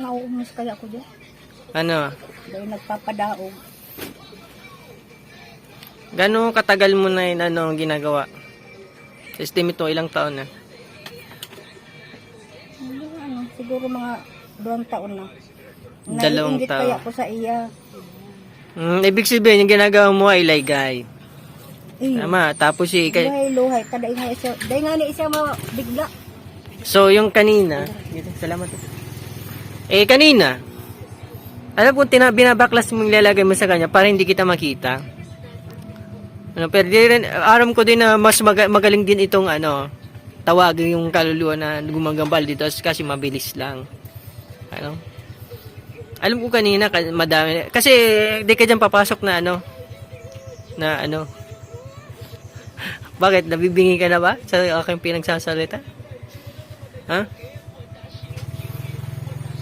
nauumis kaya ako dyan. Ano? Dahil nagpapadaog. Gano'ng katagal mo na yun, ano, ginagawa? Estimate mo, ilang taon na? Hindi, ano, siguro mga dalawang taon na. Dalawang taon. kaya ako sa iya. Hmm, ibig sabihin, yung ginagawa mo ay ligay. Eh, Tama. Tapos si... Kay, luhay, luhay. Taday nga isa. Dahay nga ni isa mabigla. so, yung kanina... Dito, salamat. Eh, kanina, alam kung tina, binabaklas mo yung lalagay mo sa kanya para hindi kita makita. Ano, pero di rin, aram ko din na mas maga- magaling din itong ano, tawagin yung kaluluwa na gumagambal dito kasi mabilis lang. Ano? Alam ko kanina, ka- madami. Kasi, di ka dyan papasok na ano, na ano, bakit? Nabibingi ka na ba sa aking pinagsasalita? Ha?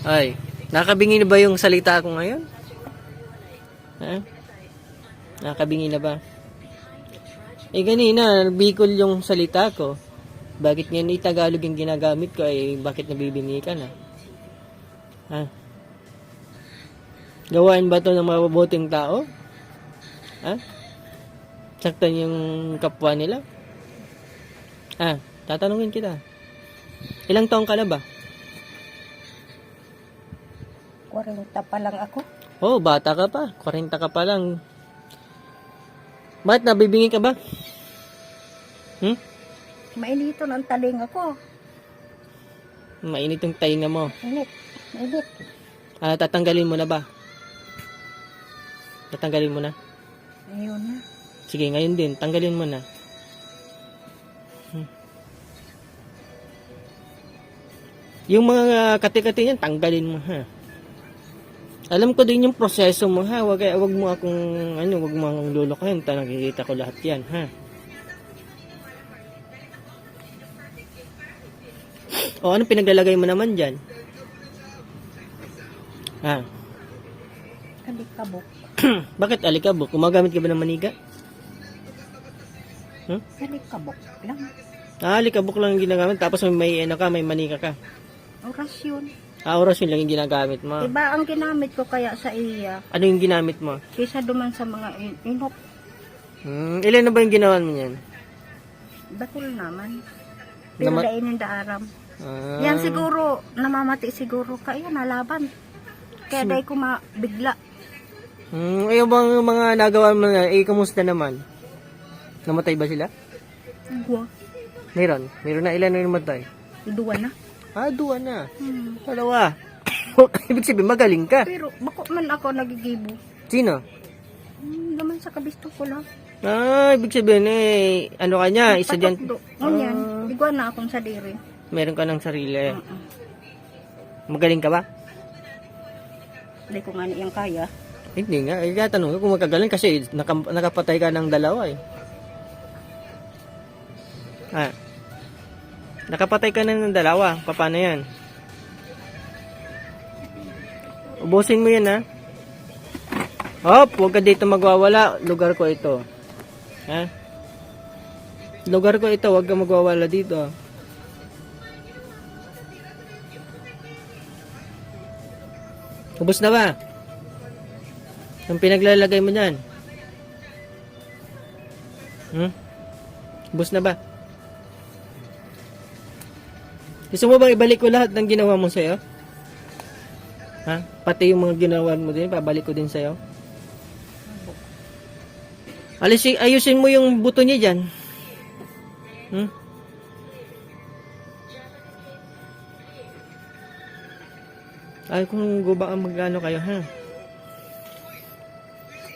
Ay, nakabingi na ba yung salita ko ngayon? Ha? Nakabingi na ba? Eh kanina, Bicol yung salita ko. Bakit ngayon Tagalog yung ginagamit ko? Eh, bakit nabibingi ka na? Ha? Gawain ba to ng mga mabuting tao? Ha? Saktan yung kapwa nila? Ah, tatanungin kita. Ilang taong ka na ba? 40 pa lang ako. Oh, bata ka pa. 40 ka pa lang. Bakit nabibingi ka ba? Hmm? Mainito ng taling ako. Mainit yung tainga mo. Init. Init. Ah, tatanggalin mo na ba? Tatanggalin mo na? Ayun na. Sige, ngayon din. Tanggalin mo na. Hmm. Yung mga kati-kati niyan, tanggalin mo ha. Alam ko din yung proseso mo ha. Wag, wag mo akong, ano, wag mo akong lulukahin. Ta, nakikita ko lahat yan ha. O, ano pinaglalagay mo naman dyan? Ha? Kalikabok. Bakit alikabok? Gumagamit ka ba ng maniga? Hmm? Kalikabok lang. Ah, alikabok lang yung ginagamit. Tapos may, may ano ka, may manika ka. Orasyon. Ah, oras yun lang yung ginagamit mo. Iba ang ginamit ko kaya sa iya. Ano yung ginamit mo? Kaysa duman sa mga in- inok. Hmm, ilan na ba yung ginawan mo yan? Dakol naman. Nama- dainin da aram. Ah, Yan siguro, namamati siguro kaya nalaban. Kaya dahil ko mabigla. Hmm, ayaw bang mga nagawa mo na, eh, kamusta naman? Namatay ba sila? Gwa. Meron. Meron na ilan na namatay? Duwa na. Ah, duwa na. Hmm. Dalawa. Ibig sabihin, magaling ka. Pero bako man ako nagigibo. Sino? Hmm, naman sa kabisto ko lang. Ah, ibig sabihin, eh, ano ka niya? Isa dyan. Ngunyan, igwa na akong sa diri. meron ka ng sarili. Mm-mm. Magaling ka ba? Hindi ko nga niyang kaya. Hindi nga. Eh, tanong ko kung magkagaling kasi naka- nakapatay ka ng dalawa eh. Ah. Nakapatay ka na ng dalawa. Paano yan? Ubusin mo yan ha. Hop, huwag ka dito magwawala. Lugar ko ito. Ha? Lugar ko ito, huwag ka magwawala dito. Ubus na ba? Yung pinaglalagay mo dyan. Hmm? Ubus na ba? Gusto mo bang ibalik ko lahat ng ginawa mo sa'yo? Ha? Pati yung mga ginawa mo din, pabalik ko din sa'yo? Alisin, ayusin mo yung buto niya dyan. Hmm? Ay, kung guba ang magano kayo, ha?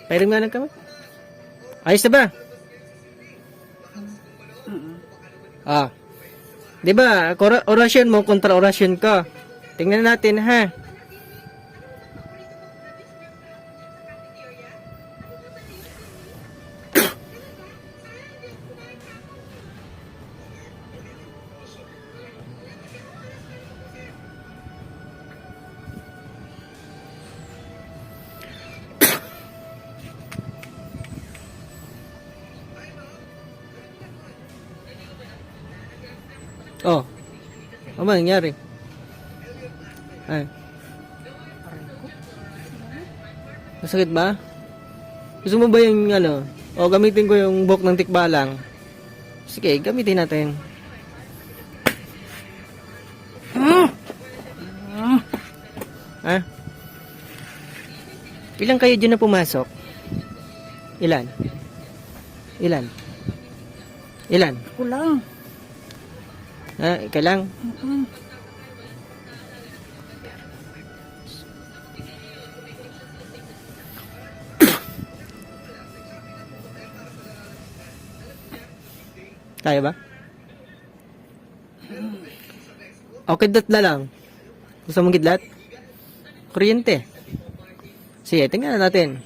Pairim nga ng kamay. Ayos na ba? Ah. 'Di ba? Orasyon mo kontra orasyon ko. Tingnan natin ha. Ano ba nangyari? Ay. Masakit ba? Gusto mo ba yung ano? O gamitin ko yung buhok ng tikbalang? Sige, gamitin natin. Ha? Ilan kayo dyan na pumasok? Ilan? Ilan? Ilan? Kulang. Ha? Ikaw lang? Mm. Kaya ba? Okay, dat na lang. Gusto mong kidlat? Kuryente. Sige, tingnan na natin.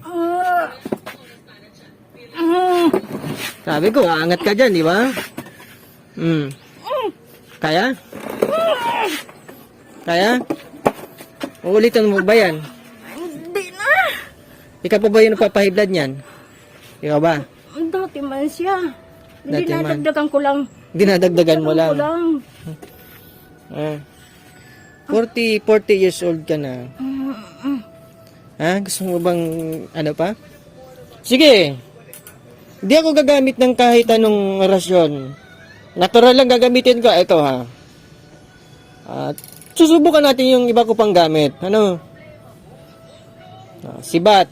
Ah. Mm. Sabi ko, aangat ka dyan, di ba? Hmm. Kaya? Kaya? Uulitan mo ba yan? Hindi na. Ikaw pa ba yung nagpapahiblad niyan? Ikaw ba? Dati man siya. Dati man. nadagdagan ko lang. Dinadagdagan mo lang. Ko lang. Ah. 40, 40 years old ka na. Mm, mm. Ha? Gusto mo bang ano pa? Sige. Hindi ako gagamit ng kahit anong rasyon. Natural lang gagamitin ko. Ito ha. At susubukan natin yung iba ko pang gamit. Ano? Ah, sibat.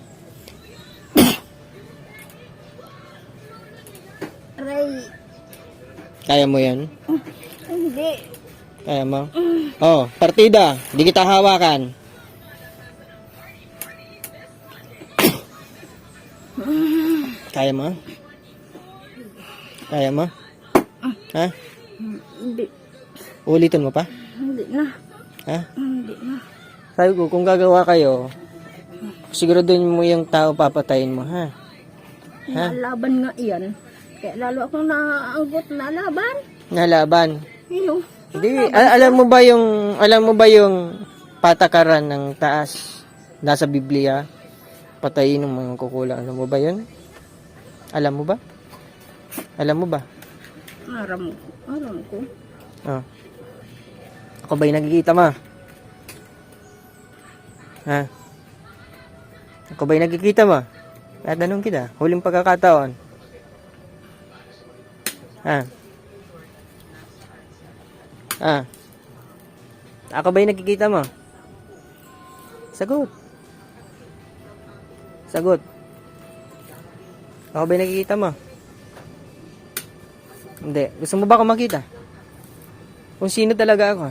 Aray. Kaya mo yan? Hindi. Kaya mo? Oh, partida. Hindi kita hawakan. Kaya mo? Kaya mo? Ha? Hindi. Ulitin mo pa? Hindi na. Ha? Hindi na. Sabi ko, kung gagawa kayo, siguraduhin mo yung tao papatayin mo, ha? Ha? Nalaban nga iyan. Kaya lalo akong naanggot na laban. Nalaban. Iyo. Hindi, al- alam mo ba yung, alam mo ba yung patakaran ng taas nasa Biblia? Patayin ng mga kukulang. Alam mo ba yun? Alam mo ba? Alam mo ba? Aram ko. Aram ko. Oh. Ako ba'y nakikita mo? Ha? Ako ba'y nakikita mo? Tatanong kita. Huling pagkakataon. Ha? Ha? Ako ba'y nakikita mo? Sagot. Sagot. Ako ba'y nakikita mo? Hindi. Gusto mo ba ako makita? Kung sino talaga ako.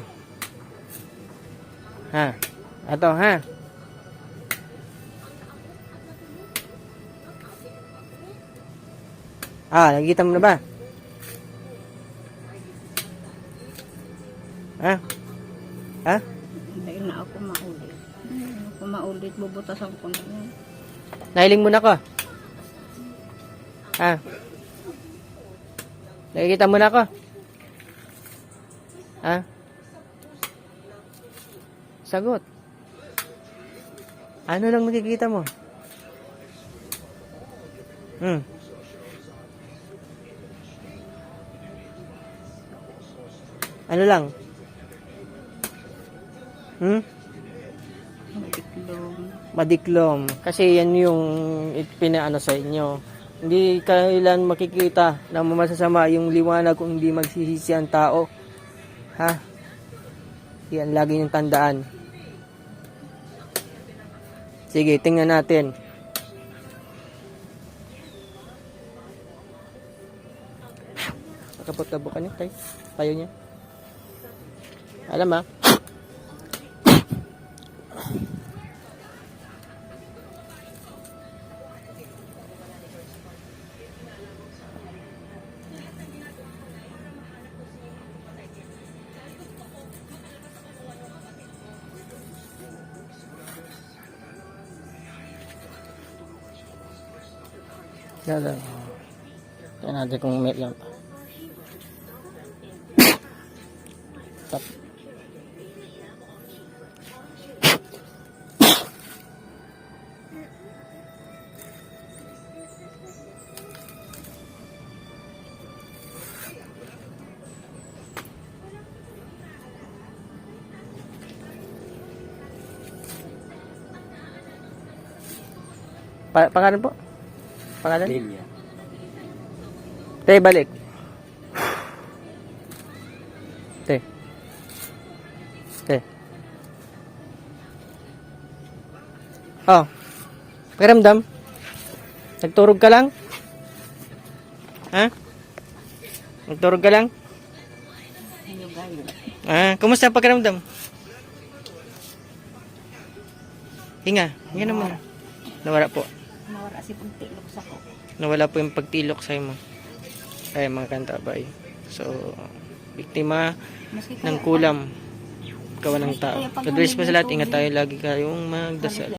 Ha? Ato, ha? Ah, nakikita mo na ba? Ha? Ha? Hindi na ako maulit. Hindi na ako maulit. Bubutasan ko na yan. Nahiling mo na ko. Ha? Nakikita mo na ako. Ha? Sagot. Ano lang nakikita mo? Hmm. Ano lang? Hmm? Matiklong. madiklom. Kasi yan yung pinaano sa inyo. Hindi kailan makikita na masasama yung liwanag kung hindi magsisisi ang tao. Ha? Yan lagi yung tandaan. Sige, tingnan natin. Nakapot-tabo ka niya, tay. Tayo niya. Alam ha? Gagal. Kaya natin kung may yan. Tap. Pa pangalan po? Pangalan? Lilia. Te, balik. Te. Te. Oh. Pakiramdam? Nagturog ka lang? Ha? Nagturog ka lang? Ah, kumusta ang pakiramdam? Hinga, hinga naman. Nawala po. Nawara si pagtilok sa ko. Nawala po yung pagtilok sa mo. Ay, mga kantabay. So, biktima Maski ng kulam. Kawan ng tao. God bless po sa lahat. Ingat tayo lagi kayong magdasal.